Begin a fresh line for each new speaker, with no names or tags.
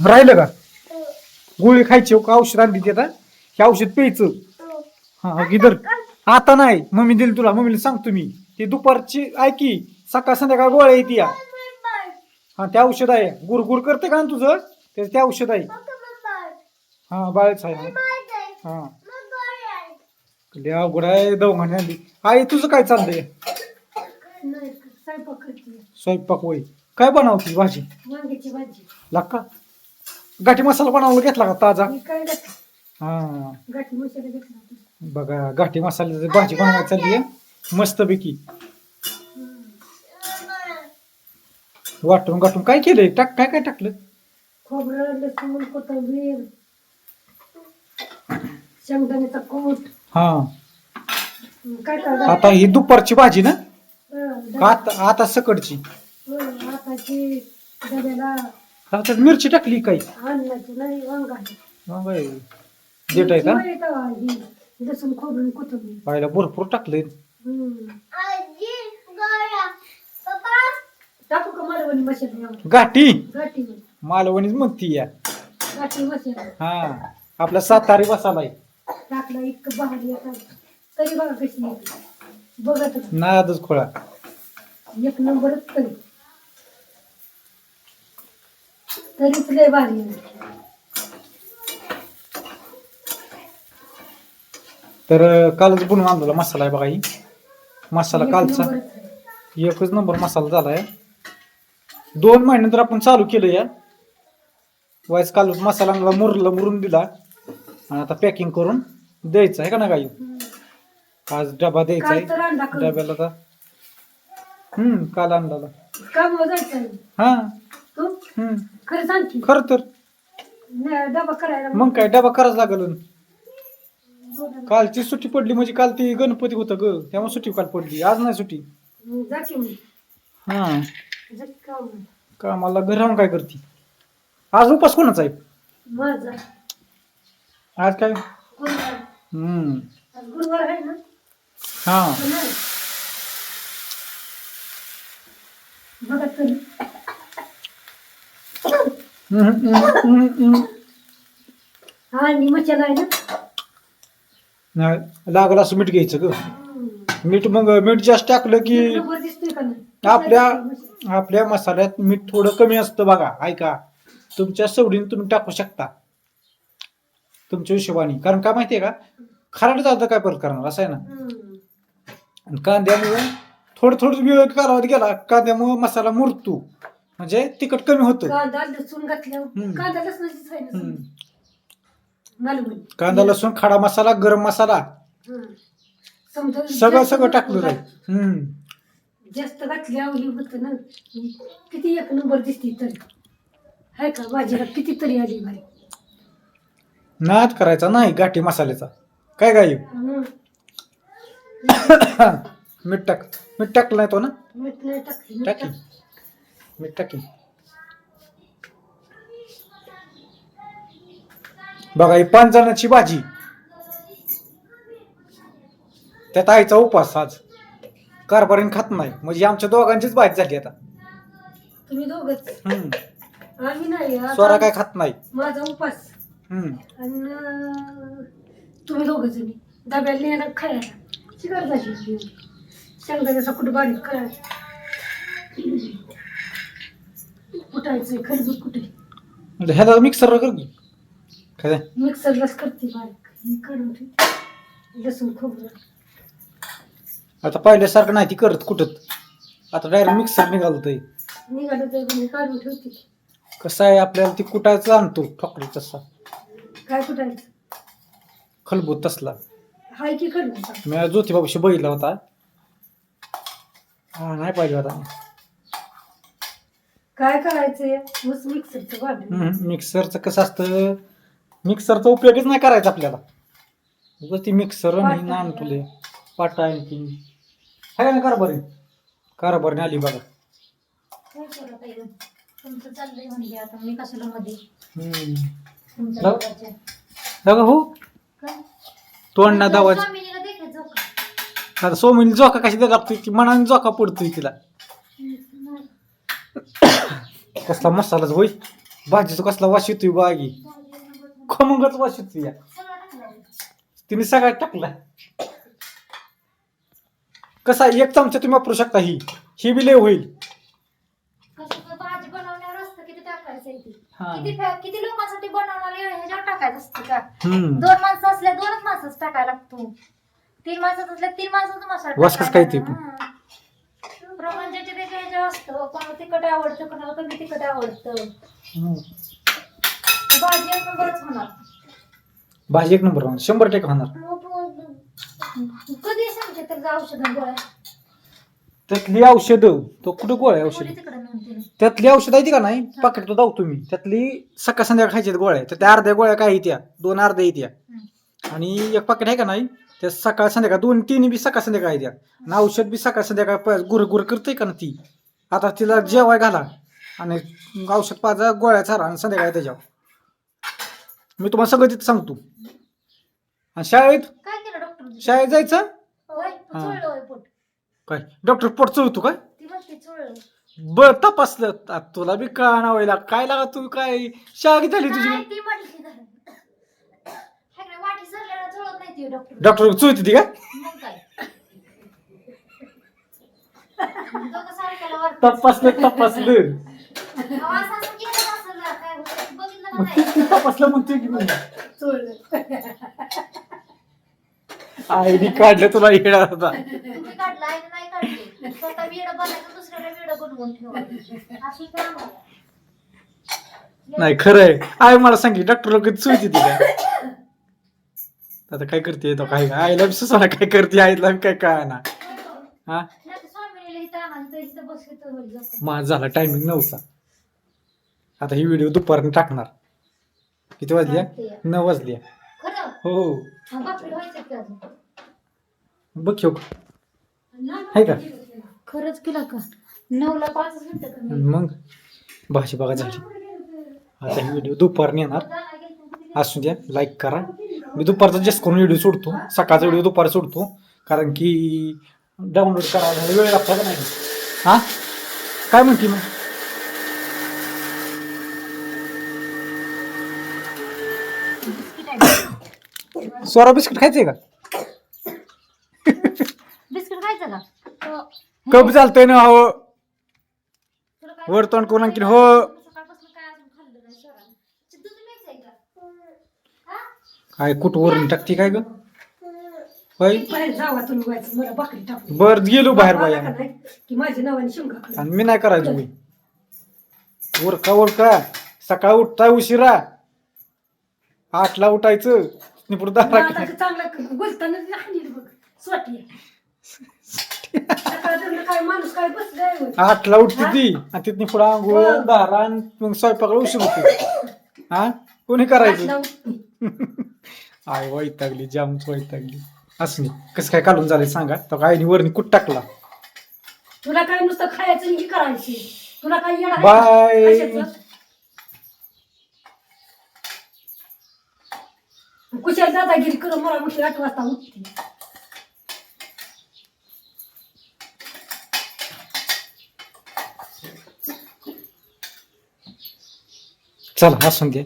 राहिलं का? गोळी खायची हो का औषध आणली ते आता हे औषध प्यायचं. हा गिदर. आता नाही. मम्मी दिली तुला. मम्मीला सांगतो मी ती दुपारची ऐकी सकाळ संध्याकाळ गोळ्या येते या. हा ते औषध आहे. गुरगुर करते का ना तुझं? ते ते औषध आहे. हा बाळच आहे. हा. अवघड आहे दवाखान्यात आणली. आई तुझं काय चाललंय?
स्वयंपाक
वय काय बनवती भाजी? लाग का गाठी मसाला बनवला घेतला का ताजा?
काय
हा.
गाठी मसाला घेतला होता.
बघा गाठी मसाल्याची भाजी बनवायची चालली आहे. मस्तपैकी. वाटून गाठून काय केलंय? टाक काय काय टाकलं?
खोबरं लसूण कोथिंबीर शेंगदाण्याचा कूट.
हा.
काय काय
आता ही दुपारची भाजी ना?
हं,
आता आता सकडची
हं, आताची डब्याला
आता मिरची टाकली काही
अन्नाची नाही
मग देठ आहे का?
ही लसूण कोथिंबीर.
पाहिला भरपूर टाकलंय.
हं. टाकू का मालवणी मसाला
गाठी
गाठी
मालवणीच म्हणती या.
गाठी मसाला
हा आपला सातारी आहे
टाकला इतकं बाहेर येतात तरी बघा कशी येते. राहा.
नादच खोळा.
एक नंबरच तरी. तरीच लय भारी आहे.
तर कालच बनवून आणलेला मसाला आहे बघा ही. मसाला कालचा.
आहे.
एकच नंबर मसाला झालाय. दोन महिन्यानंतर आपण चालू केलं या. वाईस काल मसाला आणला मुरला मुरून दिला. आणि आता पॅकिंग करून द्यायचं आहे का ना काही. आज डबा द्यायचा
तर
आहे डब्याला तर. हम्म काल आणला
आहे.
हा.
खरं सांग की.
खर तर.
डबा करायला
मग काय डबा करायच लागल. कालची सुट्टी पडली म्हणजे काल ती गणपती होतं ग. त्यामुळे सुट्टी काल पडली. आज नाही सुट्टी.
मग जा की मग.
हा.
जा की काम.
का मला घर राहून काय करते? आज उपास कोणाचा आहे? आज काय?
गुरुवार.
हम्म.
आज गुरुवार आहे ना?
हा.
नाही. बघा
हम्म, हम्म, हम्म, हम्म.
हा आणि मसाला आहे ना?
नाही, लागलं असं मीठ घ्यायचं ग. मीठ मग मीठ जास्त टाकलं की
एक नंबर दिसतोय का नाही?
आपल्या आपल्या मसाल्यात मीठ थोडं कमी असतं बघा ऐका. तुमच्या सवडीने तुम्ही टाकू शकता. तुमच्या हिशोबाने. कारण काय माहितीये का? खारट जातं काय परत करणार असं आहे ना?
हम्म.
आणि कांद्यामुळे थोडं थोडं वेळ कालावधी गेला कांद्यामुळे मसाला मुरतो. म्हणजे तिखट कमी होतं
कांदा लसूण घातल्यावर
हम्म.
कांदा
हम्म. लसूण खडा मसाला गरम मसाला.
समजा
सगळं
जास्त
सगळं टाकलं जाईल. हम्म.
जास्त घातल्यावर हे होतं ना किती एक नंबर दिसते तरी. आहे का भाजीला किती तरी आली भारी
नाद करायचा नाही गाठी मसाल्याचा. काय
हम्म.
मीठ टाक. मीठ टाकलं नाही तो ना?
मीठ नाही टाकली मीठ
टाकी
टाक.
मीठ टाकी बघा ही पाच जणांची भाजी. त्यात आईचा उपास आज. कारभारीन खात नाही. म्हणजे आमच्या दोघांचीच भाजी झाली आता.
तुम्ही दोघच?
हम्म.
आम्ही नाही आता
स्वरा काय खात नाही.
माझा उपास
हम्म.
आणि अं, तुम्ही दोघ जणी डब्याला न्यायला खायला. शेंगदाण्याचा कुठं बारीक करायचा. कुटायचं खरबूज कुठे
म्हणजे ह्याला कर की. काय? ते?
मिक्सरलाच करते बारीक. हे काढून ठेवते. लसूण खोबरं.
आता पहिल्यासारखं नाही ती करत कुठत आता डायरेक्ट मिक्सर निघालतंय.
निघालं तर मी काढून ठेवते.
कसं आहे आपल्याला ती कुटायचं आणतो ठोकरी तसा.
काय कुटायचं?
खलबूत तसला.
हाय की खरबूज
मी ज्योतिबापाशी बघितला होता. हा नाही पाहिजे होता
काय करायचंय ऊस मिक्सरचं वाढ
हम्म, मिक्सरचं कसं असतं मिक्सरचा उपयोगच नाही करायचा आपल्याला उगाच ती मिक्सर
पाटा.
नाम तुले पाटा आणखी आहे ना कारभारी कारभारीने आली बघा
काय? तुमचं चाललंय म्हणजे आता मी कशाला मध्ये
हम्म.
तुमच्या
जाऊ.
दोघांच्या.
बघा हो
काय?
तोंड ना दावाज
स्वामिनीला देखायचं का?
आता सोमीने जोका कशी लागतोय की मनाने जोका पडतोय तिला
नाही.
कसला मसालाच होय? भाजीचा कसला वास येतोय बागी खमंगच वास येतोय या. तिने सगळ्यात टाकला. कसा एक चमचा तुम्ही वापरू शकता ही. ही बी लय होईल.
कसं भाजी बनवण्यावर असतं किती टाकायचं ते.
हा.
किती फॅ- किती लोकांसाठी बनवणार ह्याच्यावर टाकायचं असतं का?
हम्म.
दोन माणसं असल्या दोनच माणसंच टाकायला लागतो. तीन माणसं असल्या तीन मसाला
वास कसं काय ते पण?
हा. त्याच्या असतं कोणाला तिखट आवडतं कोणाला कमी तिखट आवडतं. भाजी एक नंबरच होणार.
भाजी एक नंबर होणार शंभर टक्के होणार.
कधी सांगते तर औषध गोळ्या.
त्यातली औषधं तो कुठं गोळ्या औषध?
तिकडे
त्यातली औषध आहे ती का नाही? पाकिट तो दाव तुम्ही त्यातली सकाळ संध्याकाळ खायच्या गोळ्या. तर त्या अर्ध्या गोळ्या काय येत्या दोन अर्ध्या येत्या
हम्म.
आणि एक पाकिट आहे का नाही? त्या सकाळ संध्याकाळ दोन तीन बी सकाळ संध्याकाळ येत्या आणि औषध बी सकाळ संध्याकाळ प- गुर गुर करते का ना ती? आता तिला जेवाय घाला. आणि औषध पाजा गोळ्या चारा आणि संध्याकाळ त्याच्यावर. मी तुम्हाला सगळं तिथं सांगतो. आणि शाळेत?
काय केलं डॉक्टर
शाळेत जायचं?
होय
हा.
चोळलं होय पोट.
काय? डॉक्टर पोट चोळतो काय?
ती म्हणते चोळलं.
बर तपासलं. आ, तुला बी कळा काय लागा तू काय? शाळा किती झाली तुझी?
ती म्हणली तर. हाय ना, वाटी सरल्याला चोळत नाही ती डॉक्टर
डॉक्टर चोळते ती का?
मग काय दोघं सारख्याला वाटतं.
तपासलं तपासलं.
अहो, असं असं केलं असेल ना, काय होतं, बघितलं का
मग
नाही?
तपासलं की मी आईने काढलं तुला येणार होता
तुम्ही काढलं आहे का नाही काढले. स्वतः वेड बनायचं दुसऱ्याला वेड बनवून ठेवा अशी काम. आहे.
नाही खरं आहे. आई मला सांगितलं डॉक्टर लोक चुळते ती काय आता काय करते? तो काय आईला बी सुचवणार काय करते? आईला काय काय ना हा. माझा झाला टायमिंग नऊचा. आता ही व्हिडिओ दुपारने टाकणार. किती वाजल्या नऊ वाजल्या हो
हा,
बघ. आहे का?
खरंच केलं का? नऊला पाच
मग? भाजी बघा झाली. आता ही व्हिडिओ दुपारने येणार. असू द्या लाईक करा. मी दुपारचा जास्त करून व्हिडिओ सोडतो. सकाळचा व्हिडिओ दुपारी सोडतो. कारण की डाउनलोड करायला वेळ लागतो का नाही? हा? काय म्हणते मग? सोरा बिस्किट खायचंय का?
बिस्किट खायचं का?
कप चालतंय ना हो. वर तोंड करून आणखीन हो
सकाळपासून काय अजून खाल्लं नाही स्वरानं. दूध प्यायचंय का हा?
काय कुठं वरून टाकते काय ग? होय?
बाहेर जावा तुम्ही व्हायचं मला भाकरी टाकून
बर गेलो बाहेर बाया.
का माझ्या नावाने.
आणि मी नाही करायचो बाई. उरका उरका. सकाळ उठताय उशिरा. आठला उठायचं. निपुड दारा
आता चांगलं बोलताना हानील बघ. स्वाटी. सकाळ धरणं काय माणूस काय बसलाय होय.
आठला उठते ती. आणि तिथून पुढे आंघोळ दारा आणि मग स्वयंपाकला उशीर होते. हा? कोणी करायचं?
आठला
आय वैतागली जामच वैतागली. असं नाही. कसं काय काढून झालंय सांगा. तो काय वरनी कुठ टाकला.
तुला काय नुसतं खायचं आणि हे करायची? तुला काय येणार
बाय.
कुशाल दादागिरी करून मला उठते आठ वाजता उठते.
चला असून दे